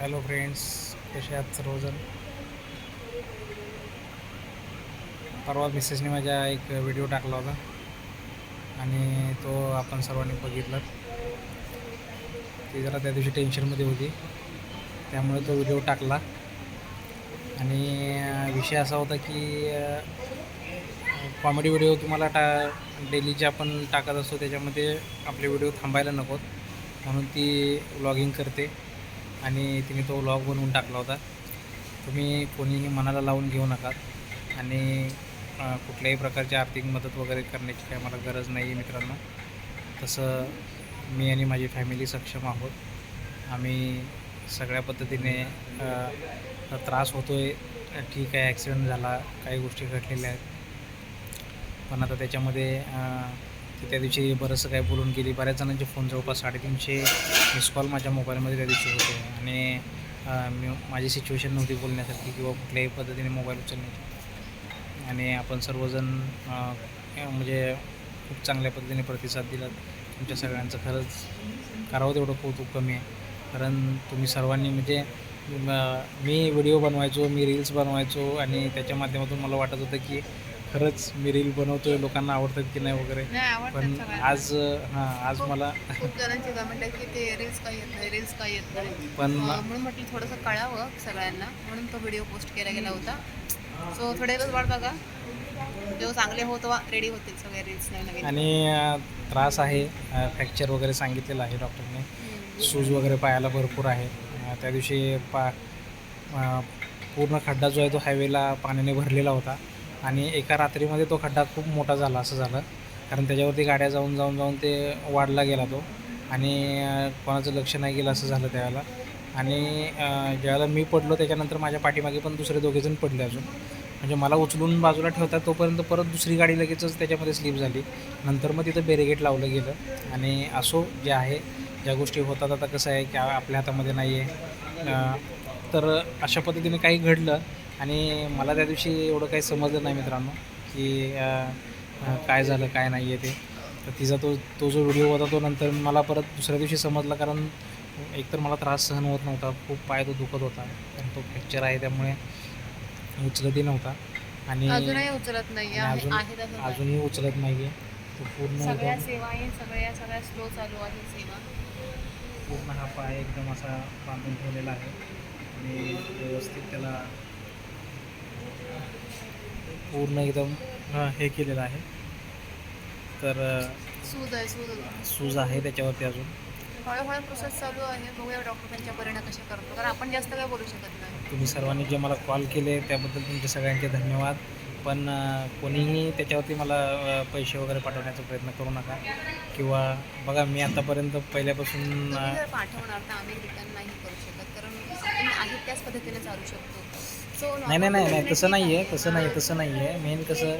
Hello friends कसे आहात सर्वजण परवा मिसेसने माझ्या एक व्हिडिओ टाकला होता. आणि तो आपण सर्वांनी बघितला. ती जरा त्या दिवशी टेन्शनमध्ये होती. त्यामुळे तो व्हिडिओ टाकला. आणि विषय असा होता की कॉमेडी व्हिडिओ तुम्हाला टा डेली जे आपण टाकत असतो त्याच्यामध्ये आपले व्हिडिओ थांबायला नकोत. म्हणून ती व्लॉगिंग करते. आणि तिने तो व्लॉग बनवून टाकला होता. तुम्ही कोणीही मनाला लावून घेऊ नका. आणि कुठल्याही प्रकारची आर्थिक मदत वगैरे करण्याची काही मला गरज नाही आहे मित्रांनो. तसं मी आणि माझी फॅमिली सक्षम आहोत. आम्ही सगळ्या पद्धतीने त्रास होतो आहे ठीक आहे ॲक्सिडेंट झाला काही गोष्टी घडलेल्या आहेत. पण आता त्याच्यामध्ये त्या दिवशी बरंचसं काय बोलून गेली. बऱ्याच जणांचे फोन जवळपास साडेतीनशे मिस कॉल माझ्या मोबाईलमध्ये त्या दिवशी होते. आणि मी माझी सिच्युएशन नव्हती बोलण्यासारखी किंवा कुठल्याही पद्धतीने मोबाईल उचलण्याची. आणि आपण सर्वजण म्हणजे खूप चांगल्या पद्धतीने प्रतिसाद दिला. तुमच्या सगळ्यांचं खरंच करावं तेवढं कौतुक कमी आहे. कारण तुम्ही सर्वांनी म्हणजे मी व्हिडिओ बनवायचो मी रील्स बनवायचो आणि त्याच्या माध्यमातून मला वाटत होतं की खरंच मी रील बनवतोय लोकांना आवडतात की नाही वगैरे. पण. आज हां आज मला खूप जणांची कमेंट आहे की ते रील्स काय येत नाही रील्स काय येत नाही. पण म्हणून म्हटलं थोडंसं कळावं सगळ्यांना. म्हणून तो व्हिडिओ पोस्ट केला गेला होता. सो थोडे दिवस वाट बघा. जेव्हा चांगले हो तेव्हा रेडी होतील सगळे रील्स नवीन आणि त्रास आहे फ्रॅक्चर वगैरे सांगितलेलं आहे डॉक्टरने. शूज वगैरे पायाला भरपूर आहे. त्या दिवशी पा पूर्ण खड्डा जो आहे तो हायवेला पाण्याने भरलेला होता. आणि एका रात्रीमध्ये तो खड्डा खूप मोठा झाला असं झालं. कारण त्याच्यावरती गाड्या जाऊन जाऊन जाऊन ते वाढला गेला तो. आणि कोणाचं लक्ष नाही गेलं असं झालं त्यावेळेला. आणि ज्यावेळेला मी पडलो त्याच्यानंतर माझ्या पाठीमागे पण दुसरे दोघेजण पडले अजून. म्हणजे मला उचलून बाजूला ठेवतात तोपर्यंत परत दुसरी गाडी लगेचच त्याच्यामध्ये स्लिप झाली. नंतर मग तिथं बॅरिगेट लावलं गेलं. आणि असो जे आहे ज्या गोष्टी होतात आता कसं आहे की आपल्या हातामध्ये नाही आहे तर अशा पद्धतीने काही घडलं. आणि मला त्या दिवशी एवढं काही समजलं नाही मित्रांनो की काय झालं काय नाही आहे ते. तर तिचा तो तो जो व्हिडिओ होता तो नंतर मला परत दुसऱ्या दिवशी समजला कारण एकतर मला त्रास सहन होत नव्हता खूप पाय तो दुखत होता कारण तो फ्रॅक्चर आहे त्यामुळे उचलतही नव्हता. आणि अजूनही उचलत नाही. अजूनही उचलत नाही आहे तो पूर्ण सगळ्या सेवा आहे सगळ्या सगळ्या स्लो चालू आहे सेवा. पूर्ण हा पाय एकदम असा बांधून ठेवलेला आहे. आणि व्यवस्थित त्याला पूर्ण एकदम हे केलेलं आहे. तर सूज आहे सूज सूज आहे त्याच्यावरती अजून. हळूहळू प्रोसेस चालू आहे. बघूया डॉक्टर त्यांच्या परिणाम कशा करतो. कारण आपण जास्त काय बोलू शकत नाही. तुम्ही सर्वांनी जे मला कॉल केले त्याबद्दल तुमचे सगळ्यांचे धन्यवाद. पण कोणीही त्याच्यावरती मला पैसे वगैरे पाठवण्याचा प्रयत्न करू नका. किंवा बघा मी आतापर्यंत पहिल्यापासून पाठवणार तर आम्ही रिटर्न नाही करू शकत. कारण आपण आहे त्याच पद्धतीने चालू शकतो. नाही नाही नाही नाही तसं नाही आहे तसं नाही तसं नाही आहे मेन कसं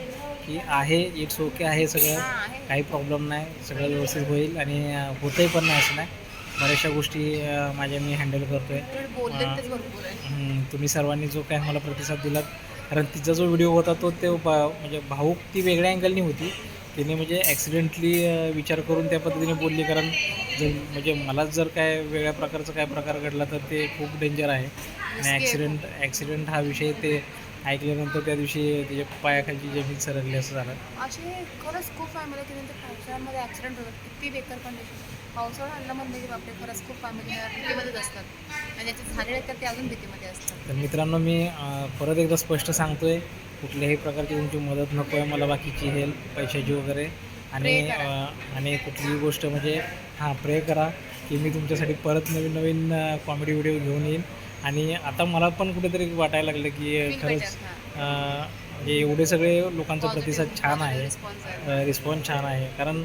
की आहे इट्स ओके आहे सगळं. काही प्रॉब्लेम नाही. सगळं व्यवस्थित होईल आणि अ, होतंही पण नाही असं नाही. बऱ्याचशा गोष्टी माझ्या मी हँडल करतो आहे. तुम्ही सर्वांनी जो काय मला प्रतिसाद दिलात कारण तिचा जो व्हिडिओ होता तो ते म्हणजे भाऊक ती वेगळ्या अँगलनी होती. तिने म्हणजे ॲक्सिडेंटली विचार करून त्या पद्धतीने बोलली. कारण जर म्हणजे मलाच जर काय वेगळ्या प्रकारचा काय प्रकार घडला तर ते खूप डेंजर आहे. आणि ॲक्सिडेंट ॲक्सिडेंट हा विषय ते ऐकल्यानंतर त्या दिवशी त्याच्या पायाखालची जमीन सरकली असं झालं. असे खरंच खूप फॅमिली की नंतर पावसाळ्यामध्ये ॲक्सिडेंट होतात किती बेकार कंडिशन पावसाळा आणला म्हणजे बापरे खरंच खूप फॅमिली भीतीमध्येच असतात. आणि ज्याचे झालेले तर ते अजून भीतीमध्ये असतात. तर मित्रांनो मी परत एकदा स्पष्ट सांगतोय. कुठल्याही प्रकारची तुमची मदत नको आहे मला बाकीची हेल्प पैशाची वगैरे. आणि आणि कुठलीही गोष्ट म्हणजे हां प्रे करा की मी तुमच्यासाठी परत नवीन नवीन कॉमेडी व्हिडिओ घेऊन येईन. आणि आता मला पण कुठेतरी वाटायला लागलं की खरंच म्हणजे एवढे सगळे लोकांचा प्रतिसाद छान आहे. रिस्पॉन्स छान आहे. कारण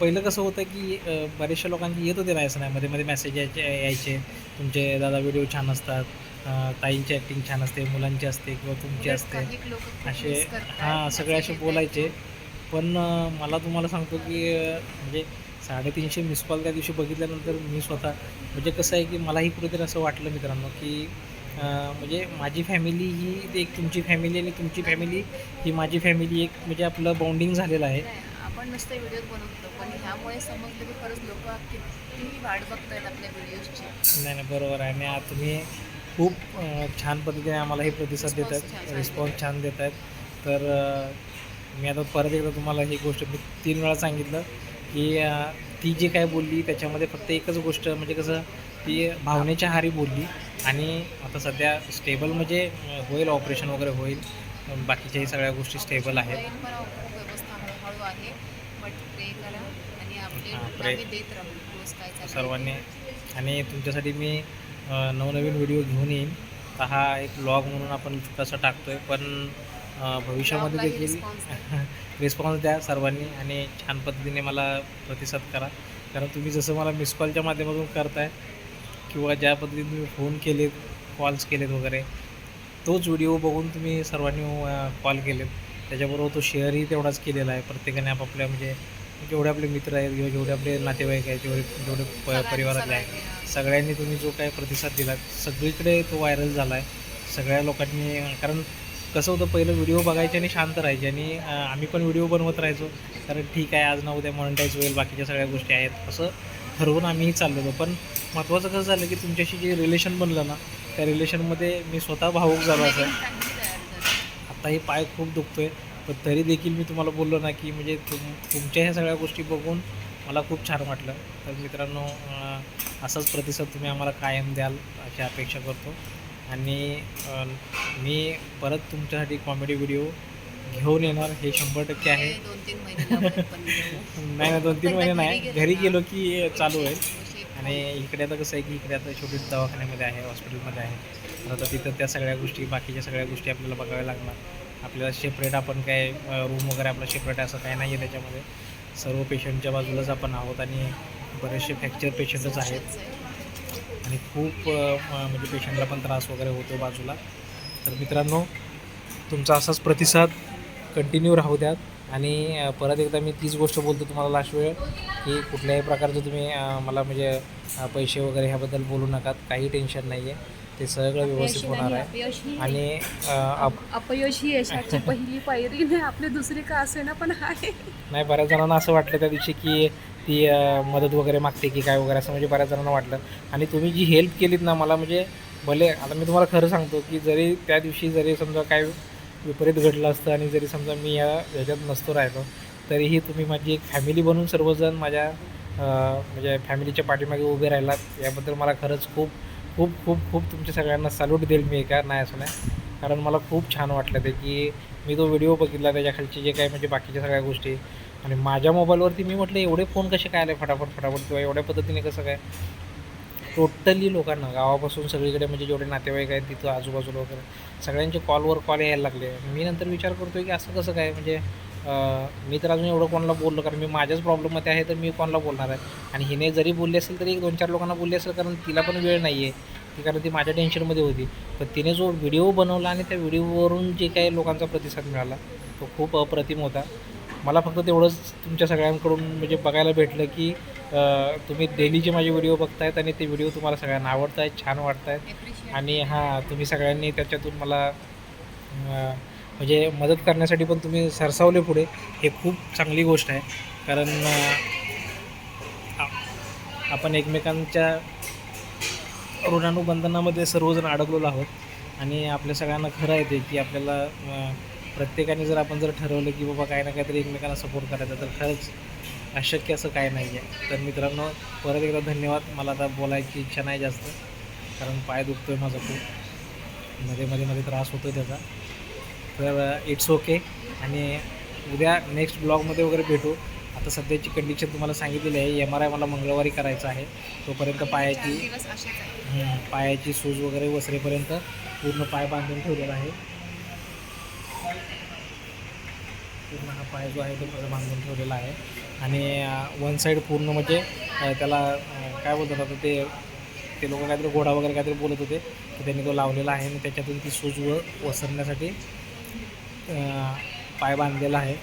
पहिलं कसं होतं की बऱ्याचशा लोकांची येत होते नाही असं नाही. मध्ये मध्ये मेसेज यायचे यायचे. तुमचे दादा व्हिडिओ छान असतात. ताईंची ॲक्टिंग छान असते मुलांची असते किंवा तुमची असते. असे हां सगळे असे बोलायचे. पण मला तुम्हाला सांगतो की म्हणजे साडेतीनशे मिस कॉल त्या दिवशी बघितल्यानंतर मी स्वतः म्हणजे कसं आहे की मलाही कुठेतरी असं वाटलं मित्रांनो की म्हणजे माझी फॅमिली ही एक तुमची फॅमिली आणि तुमची फॅमिली ही माझी फॅमिली एक म्हणजे आपलं बॉन्डिंग झालेलं आहे. आपण नुसते व्हिडिओ बनवतो पण ह्यामुळे समजलं की खरंच लोक कितीही वाट बघतायत आपल्या व्हिडिओजची नाही नाही बरोबर आहे. आणि आता तुम्ही खूप छान पद्धतीने आम्हाला हे प्रतिसाद देत आहेत रिस्पॉन्स छान देत आहेत तर मी आता परत एकदा तुम्हाला ही गोष्ट मी तीन वेळा सांगितलं की ती जी काय बोलली त्याच्यामध्ये फक्त एकच गोष्ट म्हणजे कसं ती भावनेच्या हारी बोलली. आणि आता सध्या स्टेबल म्हणजे होईल ऑपरेशन वगैरे होईल. बाकीच्याही सगळ्या गोष्टी स्टेबल आहेत. सर्वांनी. आणि तुमच्यासाठी मी नवनवीन व्हिडिओ घेऊन येईन. तर हा एक ब्लॉग म्हणून आपण छोटासा टाकतो आहे पण भविष्यामध्ये देखील. रिस्पॉन्स द्या. सर्वांनी आणि छान पद्धतीने मला प्रतिसाद करा. कारण तुम्ही जसं मला मिस कॉलच्या माध्यमातून करताय किंवा ज्या पद्धतीने तुम्ही फोन केलेत कॉल्स केलेत वगैरे तोच व्हिडिओ बघून तुम्ही सर्वांनी कॉल केलेत. त्याच्याबरोबर तो शेअरही तेवढाच केलेला आहे. प्रत्येकाने आपापल्या म्हणजे जेवढे आपले मित्र आहेत किंवा जेवढे आपले नातेवाईक आहेत जेवढे जेवढे प परिवारातले आहेत सगळ्यांनी, तुम्ही जो काय प्रतिसाद दिला सगळीकडे तो व्हायरल झाला आहे सगळ्या लोकांनी कारण कसं होतं पहिलं व्हिडिओ बघायचे आणि शांत राहायचे आणि आम्ही पण व्हिडिओ बनवत राहायचो. कारण ठीक आहे आज ना उद्या मॉनिटाईज होईल बाकीच्या सगळ्या गोष्टी आहेत असं ठरवून आम्हीही चाललेलो. पण महत्त्वाचं कसं झालं की तुमच्याशी जे रिलेशन बनलं ना त्या रिलेशनमध्ये मी स्वतः भावूक झालो असं. आत्ताही पाय खूप दुखतोय पण तरी देखील मी तुम्हाला बोललो ना की म्हणजे तुम तुमच्या ह्या सगळ्या गोष्टी बघून मला खूप छान वाटलं. तर मित्रांनो असाच प्रतिसाद तुम्ही आम्हाला कायम द्याल अशी अपेक्षा करतो. आणि मी परत तुमच्यासाठी कॉमेडी व्हिडिओ घेऊन येणार. हे शंभर टक्के आहे. हे. नाही दोन तीन महिने नाही. घरी गेलो की चालू एक आणि इकडे आता कसं आहे की इकडे आता छोटी दवाखान्यामध्ये आहे हॉस्पिटलमध्ये आहे. तर आता तिथं त्या सगळ्या गोष्टी बाकीच्या सगळ्या गोष्टी आपल्याला बघाव्या लागणार. आपल्याला सेपरेट आपण काय रूम वगैरे आपला सेपरेट असं काही नाही आहे त्याच्यामध्ये. सर्व पेशंटच्या बाजूलाच आपण आहोत आणि बरेचसे फ्रॅक्चर पेशंटच आहेत. आणि खूप म्हणजे पेशंटला पण त्रास वगैरे होतो बाजूला. तर मित्रांनो तुमचा असाच प्रतिसाद कंटिन्यू राहू द्यात. आणि परत एकदा मी तीच गोष्ट बोलतो तुम्हाला लास्ट वेळ की कुठल्याही प्रकारचं तुम्ही मला म्हणजे पैसे वगैरे ह्याबद्दल बोलू नका काही टेन्शन नाही आहे ते सगळं व्यवस्थित होणार आहे. आणि अपयश ही यशाची पहिली पायरी नाही आपली दुसरी का असेना पण आहे. नाही बऱ्याच जणांना असं वाटलं त्या दिवशी की ती मदत वगैरे मागते की काय वगैरे असं म्हणजे बऱ्याच जणांना वाटलं. आणि तुम्ही जी हेल्प केलीत ना मला म्हणजे भले आता मी तुम्हाला खरं सांगतो की जरी त्या दिवशी जरी समजा काय विपरीत घडलं असतं आणि जरी समजा मी या ह्याच्यात नसतो राहिलो तरीही तुम्ही माझी एक फॅमिली बनून सर्वजण माझ्या म्हणजे फॅमिलीच्या पाठीमागे उभे राहिलात. याबद्दल मला खरंच खूप खूप खूप खूप तुमच्या सगळ्यांना सॅल्यूट देईल मी एका नाही असं नाही. कारण मला खूप छान वाटलं ते की मी तो व्हिडिओ बघितला त्याच्याखालचे जे काय म्हणजे बाकीच्या सगळ्या गोष्टी. आणि माझ्या मोबाईलवरती मी म्हटलं एवढे फोन कसे काय आले फटाफट फटाफट किंवा एवढ्या पद्धतीने कसं काय? टोटली लोकांना गावापासून सगळीकडे म्हणजे जेवढे नातेवाईक आहेत तिथं आजूबाजूला वगैरे सगळ्यांचे कॉलवर कॉल यायला लागले. मी नंतर विचार करतोय की असं कसं काय? म्हणजे मी तर अजून एवढं कोणाला बोललो कारण मी माझ्याच प्रॉब्लेममध्ये आहे तर मी कोणाला बोलणार आहे? आणि हिने जरी बोलली असेल तरी एक दोन चार लोकांना बोलली असेल कारण तिला पण वेळ नाही आहे ती कारण ती माझ्या टेन्शनमध्ये होती. पण तिने जो व्हिडिओ बनवला आणि त्या व्हिडिओवरून जे काही लोकांचा प्रतिसाद मिळाला तो खूप अप्रतिम होता. मला फक्त तेवढंच तुमच्या सगळ्यांकडून म्हणजे बघायला भेटलं की तुम्ही डेलीचे माझे व्हिडिओ बघतायत आणि ते व्हिडिओ तुम्हाला सगळ्यांना आवडत आहेत छान वाटत आहेत. आणि हां तुम्ही सगळ्यांनी त्याच्यातून मला म्हणजे मदत करण्यासाठी पण तुम्ही सरसावले पुढे. हे खूप चांगली गोष्ट आहे. कारण आपण एकमेकांच्या ऋणानुबंधनामध्ये सर्वजण अडकलेलो आहोत. आणि आपल्या सगळ्यांना खरं आहे ते की आपल्याला प्रत्येकाने जर आपण जर ठरवलं की बाबा काही ना काहीतरी एकमेकांना सपोर्ट करायचा तर खरंच अशक्य असं काय नाही आहे तर मित्रांनो परत एकदा धन्यवाद. मला आता बोलायची इच्छा नाही जास्त कारण पाय दुखतो आहे माझा खूप. मध्ये मध्ये मध्ये त्रास होतो आहे त्याचा. तर इट्स ओके आणि उद्या नेक्स्ट ब्लॉगमध्ये वगैरे भेटू. आता सध्याची कंडिशन तुम्हाला सांगितलेली आहे. एम आर आय मला मंगळवारी करायचं आहे. तोपर्यंत पायाची पायाची सूज वगैरे वसरेपर्यंत पूर्ण पाय बांधून ठेवलेला आहे. पूर्ण हा पाय जो आहे तो माझा बांधून ठेवलेला आहे. आणि वन साईड पूर्ण म्हणजे त्याला काय बोलतात आता ते ते लोक काहीतरी घोडा वगैरे काहीतरी बोलत होते की त्यांनी तो लावलेला आहे आणि त्याच्यातून ती सूज व वसरण्यासाठी पाय बांधलेला आहे.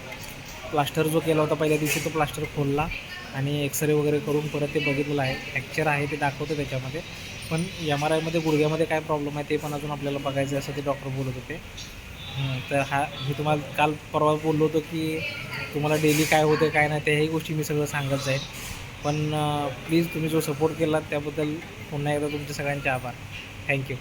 प्लास्टर जो केला होता पहिल्या दिवशी तो प्लास्टर खोलला आणि एक्सरे वगैरे करून परत ते बघितलेलं आहे. फ्रॅक्चर आहे ते दाखवतं त्याच्यामध्ये. पण एम आर आयमध्ये गुडघ्यामध्ये काय प्रॉब्लेम आहे ते पण अजून आपल्याला बघायचं असं ते डॉक्टर बोलत होते. तर हा मी तुम्हाला काल परवा बोललो होतो की तुम्हाला डेली काय होतं काय नाही त्याही गोष्टी मी सगळं सांगत जाईल पण प्लीज तुम्ही जो सपोर्ट केला त्याबद्दल पुन्हा एकदा तुमचे सगळ्यांचे आभार. थँक्यू